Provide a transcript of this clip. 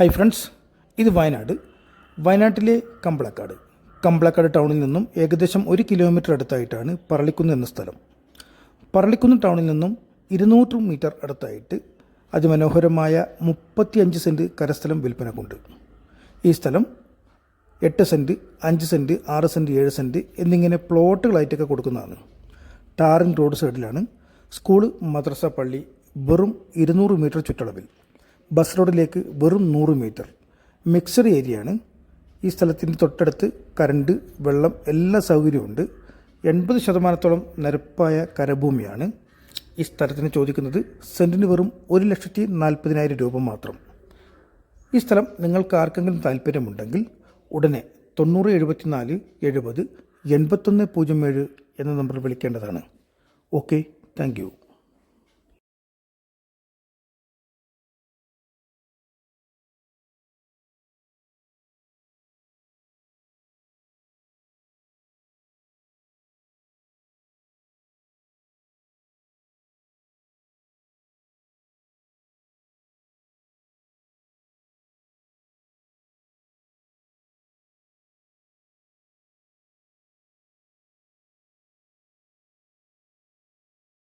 Hi friends ഇത് വയനാട്. വയനാട്ടിലെ കമ്പളക്കാട്. കമ്പളക്കാട് ടൗണിൽ നിന്നും ഏകദേശം ഒരു കിലോമീറ്റർ അടുത്തായിട്ടാണ് പറളിക്കുന്ന് എന്ന സ്ഥലം. പറളിക്കുന്ന് ടൗണിൽ നിന്നും ഇരുന്നൂറ് മീറ്റർ അടുത്തായിട്ട് അതിമനോഹരമായ മുപ്പത്തിയഞ്ച് സെന്റ് കരസ്ഥലം വിൽപ്പനക്കുണ്ട്. ഈ സ്ഥലം എട്ട് സെന്റ് അഞ്ച് സെന്റ് ആറ് സെന്റ് ഏഴ് സെന്റ് എന്നിങ്ങനെ പ്ലോട്ടുകളായിട്ടൊക്കെ കൊടുക്കുന്നതാണ്. ടാറിൻ റോഡ് സൈഡിലാണ് സ്കൂൾ മദ്രസ പള്ളി വെറും ഇരുന്നൂറ് മീറ്റർ ചുറ്റളവിൽ. ബസ് റോഡിലേക്ക് വെറും നൂറ് മീറ്റർ. മിക്സഡ് ഏരിയയാണ്. ഈ സ്ഥലത്തിന്റെ തൊട്ടടുത്ത് കറണ്ട് വെള്ളം എല്ലാ സൗകര്യമുണ്ട് എൺപത് ശതമാനത്തോളം നിരപ്പായ കരഭൂമിയാണ് ഈ സ്ഥലത്തിന് ചോദിക്കുന്നത്. സെന്റിന് വെറും ഒരു ലക്ഷത്തി നാൽപ്പതിനായിരം രൂപ മാത്രം. ഈ സ്ഥലം നിങ്ങൾക്ക് ആർക്കെങ്കിലും താല്പര്യമുണ്ടെങ്കിൽ ഉടനെ തൊണ്ണൂറ് എഴുപത്തിനാല് എഴുപത് എൺപത്തൊന്ന് പൂജ്യം ഏഴ് എന്ന നമ്പറിൽ വിളിക്കേണ്ടതാണ്. Okay thank you.